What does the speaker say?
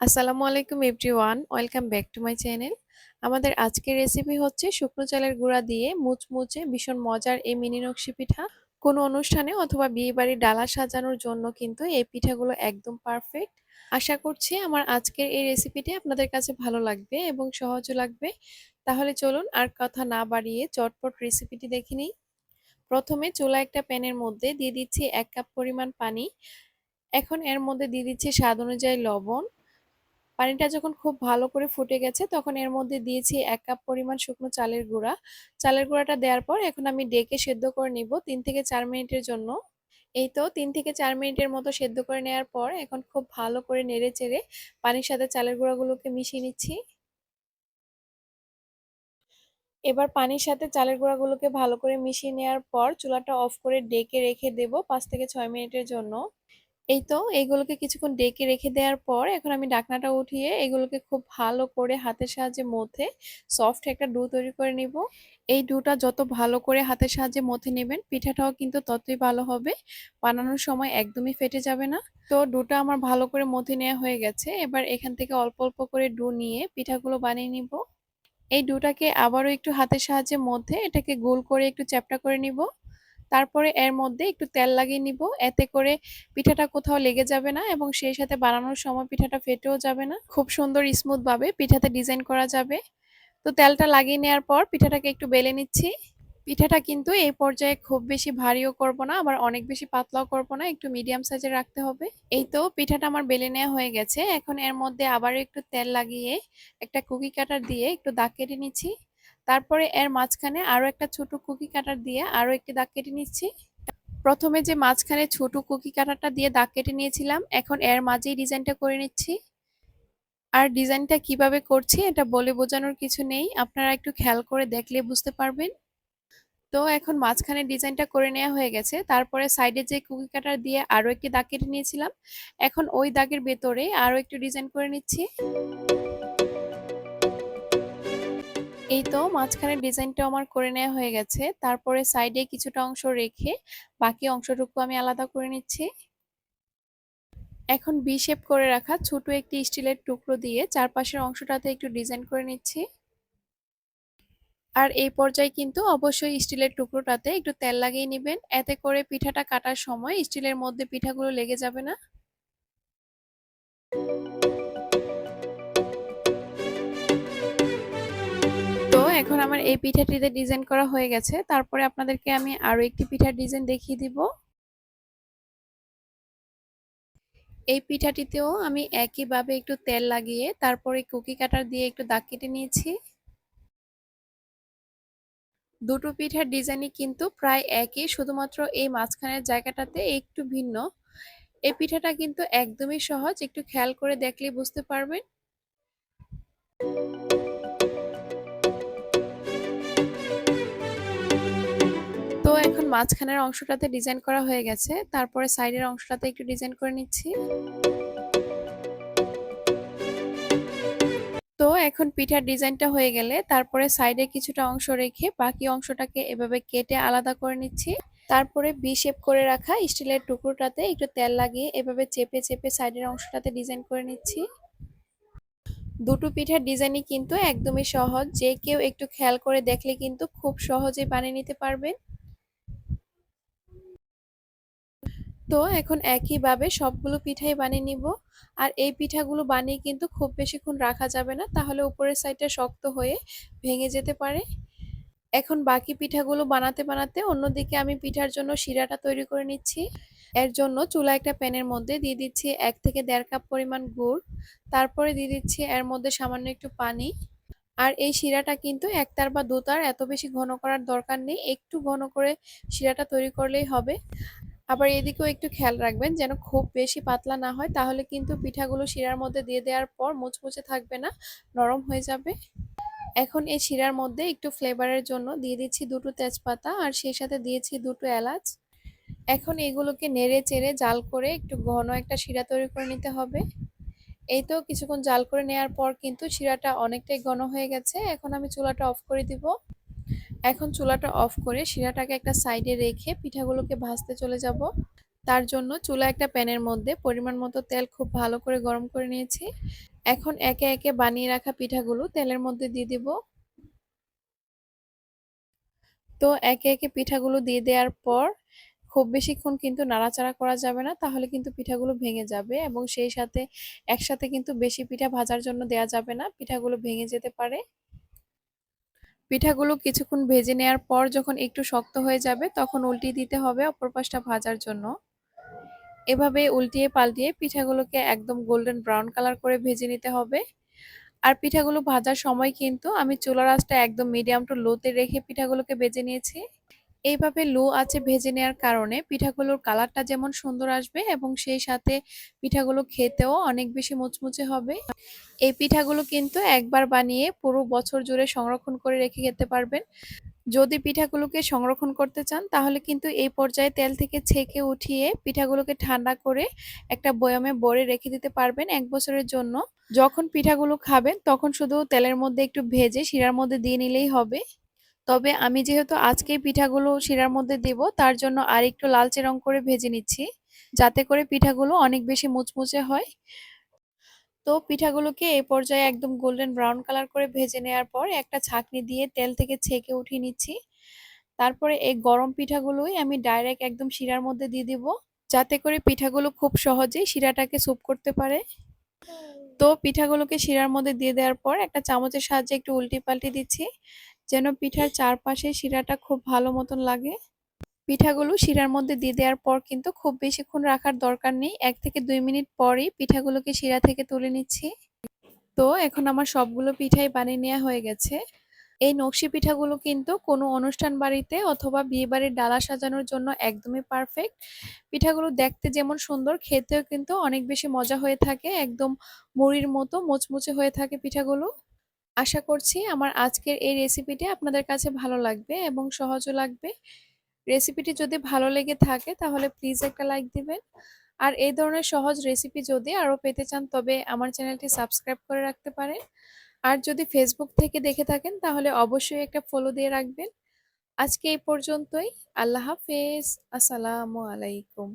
আসসালামু আলাইকুম everyone, welcome back to my channel. আমাদের আজকের রেসিপি হচ্ছে শুকনো চালের গুঁড়া দিয়ে মুচমুচে ভীষণ মজার এই মিনি নকশি পিঠা। কোনো অনুষ্ঠানে অথবা বিয়ে বাড়ির ডালা সাজানোর জন্য কিন্তু এই পিঠাগুলো একদম পারফেক্ট। আশা করছি আমার আজকের এই রেসিপিটি আপনাদের কাছে ভালো লাগবে এবং সহজও লাগবে। তাহলে চলুন আর কথা না বাড়িয়ে চটপট রেসিপিটি দেখে নিই। প্রথমে চুলা একটা প্যানের মধ্যে দিয়ে দিচ্ছি এক কাপ পরিমাণ পানি। এখন এর মধ্যে দিয়ে দিচ্ছি স্বাদ অনুযায়ী লবণ। পানিটা যখন খুব ভালো করে ফুটে গেছে, তখন এর মধ্যে দিয়েছি এক কাপ পরিমাণ শুকনো চালের গুঁড়া। চালের গুঁড়াটা দেওয়ার পর এখন আমি ডেকে সেদ্ধ করে নিব তিন থেকে চার মিনিটের জন্য। এই তো তিন থেকে চার মিনিটের মতো সেদ্ধ করে নেওয়ার পর এখন খুব ভালো করে নেড়ে চেড়ে পানির সাথে চালের গুঁড়াগুলোকে মিশিয়ে নিচ্ছি। এবার পানির সাথে চালের গুঁড়াগুলোকে ভালো করে মিশিয়ে নেওয়ার পর চুলাটা অফ করে ডেকে রেখে দেব পাঁচ থেকে ছয় মিনিটের জন্য। এই তো এইগুলোকে কিছুক্ষণ ডেকে রেখে দেওয়ার পর এখন আমি ডাকনাটা উঠিয়ে এগুলোকে খুব ভালো করে হাতের সাহায্যে মধ্যে সফট একটা ডু তৈরি করে নিব। এই ডুটা যত ভালো করে হাতের সাহায্যে মথে নেবেন, পিঠাটাও কিন্তু ততই ভালো হবে। বানানোর সময় একদমই ফেটে যাবে না। তো ডুটা আমার ভালো করে মথে নেওয়া হয়ে গেছে। এবার এখান থেকে অল্প অল্প করে ডু নিয়ে পিঠাগুলো বানিয়ে নিব। এই ডুটাকে আবারও একটু হাতের সাহায্যে মধ্যে এটাকে গোল করে একটু চ্যাপটা করে নিব। তারপরে এর মধ্যে একটু তেল লাগিয়ে নিব। এতে করে পিঠাটা কোথাও লেগে যাবে না এবং সেই সাথে বানানোর সময় পিঠাটা ফেটেও যাবে না। খুব সুন্দর স্মুথ ভাবে পিঠাতে ডিজাইন করা যাবে। তো তেলটা লাগিয়ে নেওয়ার পর পিঠাটাকে একটু বেলে নিচ্ছি। পিঠাটা কিন্তু এই পর্যায়ে খুব বেশি ভারীও করব না, আবার অনেক বেশি পাতলাও করব না, একটু মিডিয়াম সাইজে রাখতে হবে। এই তো পিঠাটা আমার বেলে নেওয়া হয়ে গেছে। এখন এর মধ্যে আবার একটু তেল লাগিয়ে একটা কুকি কাটার দিয়ে একটু দাগ কেটে নিচ্ছি। তারপরে এর মাঝখানে আরও একটা ছোট কুকি কাটার দিয়ে আরও একটি দাগ কেটে নিচ্ছি। প্রথমে যে মাঝখানে ছোট কুকি কাটারটা দিয়ে দাগ কেটে নিয়েছিলাম, এখন এর মাঝেই ডিজাইনটা করে নিচ্ছি। আর ডিজাইনটা কীভাবে করছি এটা বলে বোঝানোর কিছু নেই, আপনারা একটু খেয়াল করে দেখলে বুঝতে পারবেন। তো এখন মাঝখানে ডিজাইনটা করে নেওয়া হয়ে গেছে, তারপরে সাইডে যে কুকি কাটার দিয়ে আরও একটি দাগ কেটে নিয়েছিলাম, এখন ওই দাগের ভেতরে আরও একটু ডিজাইন করে নিচ্ছি। এই তো মাঝখানে ডিজাইনটা আমার করে নেওয়া হয়ে গেছে। তারপরে সাইডে কিছুটা অংশ রেখে বাকি অংশটুকু আমি আলাদা করে নিচ্ছি। এখন বি শেপ করে রাখা ছোট একটি স্টিলের টুকরো দিয়ে চারপাশের অংশটাতে একটু ডিজাইন করে নিচ্ছি। আর এই পর্যায়ে কিন্তু অবশ্যই স্টিলের টুকরোটাতে একটু তেল লাগিয়ে নেবেন। এতে করে পিঠাটা কাটার সময় স্টিলের মধ্যে পিঠাগুলো লেগে যাবে না। এখন আমার এই পিঠাটিতে ডিজাইন করা হয়ে গেছে। তারপরে আপনাদেরকে আমি আরও একটি পিঠার ডিজাইন দেখিয়ে দিব। এই পিঠাটিতেও আমি একইভাবে একটু তেল লাগিয়ে, তারপরে কুকি কাটার দিয়ে একটু দাগ কেটে নিয়েছি। দুটো পিঠার ডিজাইনই কিন্তু প্রায় একই, শুধুমাত্র এই মাঝখানের জায়গাটাতে একটু ভিন্ন। এই পিঠাটা কিন্তু একদমই সহজ, একটু খেয়াল করে দেখলে বুঝতে পারবেন। মাঝখানের অংশটাতে ডিজাইন করা হয়ে গেছে। তারপরে সাইডের অংশটাতে একটু ডিজাইন করে নিচ্ছি। তো এখন পিঠার ডিজাইনটা হয়ে গেলে তারপরে সাইডে কিছুটা অংশ রেখে বাকি অংশটাকে এভাবে কেটে আলাদা করে নিচ্ছি। তারপরে বি শেপ করে রাখা স্টিলের টুকরোটাতে একটু তেল লাগিয়ে এভাবে চেপে চেপে সাইডের অংশটাতে ডিজাইন করে নিচ্ছি। দুটো পিঠার ডিজাইনই কিন্তু একদমই সহজ। যে কেউ একটু খেয়াল করে দেখলে কিন্তু খুব সহজেই বানিয়ে নিতে পারবেন। তো এখন একইভাবে সবগুলো পিঠাই বানিয়ে নিব। আর এই পিঠাগুলো বানিয়ে কিন্তু খুব বেশিক্ষণ রাখা যাবে না, তাহলে উপরের সাইডটা শক্ত হয়ে ভেঙে যেতে পারে। এখন বাকি পিঠাগুলো বানাতে বানাতে অন্যদিকে আমি পিঠার জন্য শিরাটা তৈরি করে নিচ্ছি। এর জন্য চুলা একটা প্যানের মধ্যে দিয়ে দিচ্ছি এক থেকে দেড় কাপ পরিমাণ গুড়। তারপরে দিয়ে দিচ্ছি এর মধ্যে সামান্য একটু পানি। আর এই শিরাটা কিন্তু একতার বা দুতার এত বেশি ঘন করার দরকার নেই, একটু ঘন করে শিরাটা তৈরি করলেই হবে। আবার এদিকেও একটু খেয়াল রাখবেন, যেন খুব বেশি পাতলা না হয়, তাহলে কিন্তু পিঠাগুলো শিরার মধ্যে দিয়ে দেওয়ার পর মুচমুচে থাকবে না, নরম হয়ে যাবে। এখন এই শিরার মধ্যে একটু ফ্লেভারের জন্য দিয়ে দিচ্ছি দুটো তেজপাতা আর সেই সাথে দিয়েছি দুটো এলাচ। এখন এগুলোকে নেড়ে চেড়ে জাল করে একটু ঘন একটা শিরা তৈরি করে নিতে হবে। এই তো কিছুক্ষণ জাল করে নেওয়ার পর কিন্তু শিরাটা অনেকটাই ঘন হয়ে গেছে, এখন আমি চুলাটা অফ করে দিব। এখন চুলাটা অফ করে শিরাটাকে একটা সাইডে রেখে পিঠাগুলোকে ভাজতে চলে যাব। তার জন্য চুলা একটা প্যানের মধ্যে পরিমাণ মতো তেল খুব ভালো করে গরম করে নিয়েছি। এখন একে একে বানিয়ে রাখা পিঠাগুলো তেলের মধ্যে দিয়ে দিব। তো একে একে পিঠাগুলো দিয়ে দেওয়ার পর খুব বেশিক্ষণ কিন্তু নাড়াচাড়া করা যাবে না, তাহলে কিন্তু পিঠাগুলো ভেঙে যাবে এবং সেই সাথে একসাথে কিন্তু বেশি পিঠা ভাজার জন্য দেয়া যাবে না, পিঠাগুলো ভেঙে যেতে পারে। পিঠাগুলো কিছুক্ষণ ভেজে নেওয়ার পর যখন একটু শক্ত হয়ে যাবে, তখন উল্টিয়ে দিতে হবে অপর পাশটা ভাজার জন্য। এভাবে উল্টিয়ে পাল্টিয়ে পিঠাগুলোকে একদম গোল্ডেন ব্রাউন কালার করে ভেজে নিতে হবে। আর পিঠাগুলো ভাজার সময় কিন্তু আমি চুলার আঁচটা একদম মিডিয়াম টু লোতে রেখে পিঠাগুলোকে ভেজে নিয়েছি। এইভাবে লো আছে ভেজে নেওয়ার কারণে পিঠাগুলোর কালারটা যেমন সুন্দর আসবে এবং সেই সাথে পিঠাগুলো খেতেও অনেক বেশি মুচমুচে হবে। এই পিঠাগুলো কিন্তু একবার বানিয়ে পুরো বছর জুড়ে সংরক্ষণ করে রেখে খেতে পারবেন। যদি পিঠাগুলোকে সংরক্ষণ করতে চান, তাহলে কিন্তু এই পর্যায়ে তেল থেকে ছেঁকে উঠিয়ে পিঠাগুলোকে ঠান্ডা করে একটা বয়ামে বড়ে রেখে দিতে পারবেন এক বছরের জন্য। যখন পিঠাগুলো খাবেন, তখন শুধু তেলের মধ্যে একটু ভেজে শিরার মধ্যে দিয়ে নিলেই হবে। তবে আমি যেহেতু আজকে পিঠাগুলো শিরার মধ্যে দেব, তার জন্য আর একটু লালচে রং করে ভেজে নিচ্ছি, যাতে করে পিঠাগুলো অনেক বেশি মুচমুচে হয়। তো পিঠাগুলোকে এই পর্যায়ে একদম গোল্ডেন ব্রাউন কালার করে ভেজে নেওয়ার পর একটা ছাঁকনি দিয়ে তেল থেকে ছেঁকে উঠিয়ে নিচ্ছি। তারপরে এই গরম পিঠাগুলোই আমি ডাইরেক্ট একদম শিরার মধ্যে দিয়ে দিব, যাতে করে পিঠাগুলো খুব সহজেই শিরাটাকে স্যুপ করতে পারে। তো পিঠাগুলোকে শিরার মধ্যে দিয়ে দেওয়ার পর একটা চামচের সাহায্যে একটু উল্টি পাল্টি দিচ্ছি। যেন পিঠার চারপাশে শিরাটা খুব ভালো মতন লাগে। পিঠাগুলো শিরার মধ্যে দিয়ে দেওয়ার পর কিন্তু খুব বেশিক্ষণ রাখার দরকার নেই। এক থেকে দুই মিনিট পরেই পিঠাগুলোকে শিরা থেকে তুলে নিচ্ছি। তো এখন আমার সবগুলো পিঠাই বানিয়ে নেওয়া হয়ে গেছে। এই নকশি পিঠাগুলো কিন্তু কোনো অনুষ্ঠান বাড়িতে অথবা বিয়ে বাড়ির ডালা সাজানোর জন্য একদমই পারফেক্ট। পিঠাগুলো দেখতে যেমন সুন্দর, খেতেও কিন্তু অনেক বেশি মজা হয়ে থাকে। একদম মুড়ির মতো মুচমুচে হয়ে থাকে পিঠাগুলো। আশা করছি আমার আজকের এই রেসিপিটি আপনাদের কাছে ভালো লাগবে এবং সহজও লাগবে। রেসিপিটি যদি ভালো লেগে থাকে তাহলে প্লিজ একটা লাইক দিবেন। আর এই ধরনের সহজ রেসিপি যদি আরও পেতে চান তবে আমার চ্যানেলটি সাবস্ক্রাইব করে রাখতে পারেন। আর যদি ফেসবুক থেকে দেখে থাকেন তাহলে অবশ্যই একটা ফলো দিয়ে রাখবেন। আজকে এই পর্যন্তই। আল্লাহ হাফেজ। আসসালামু আলাইকুম।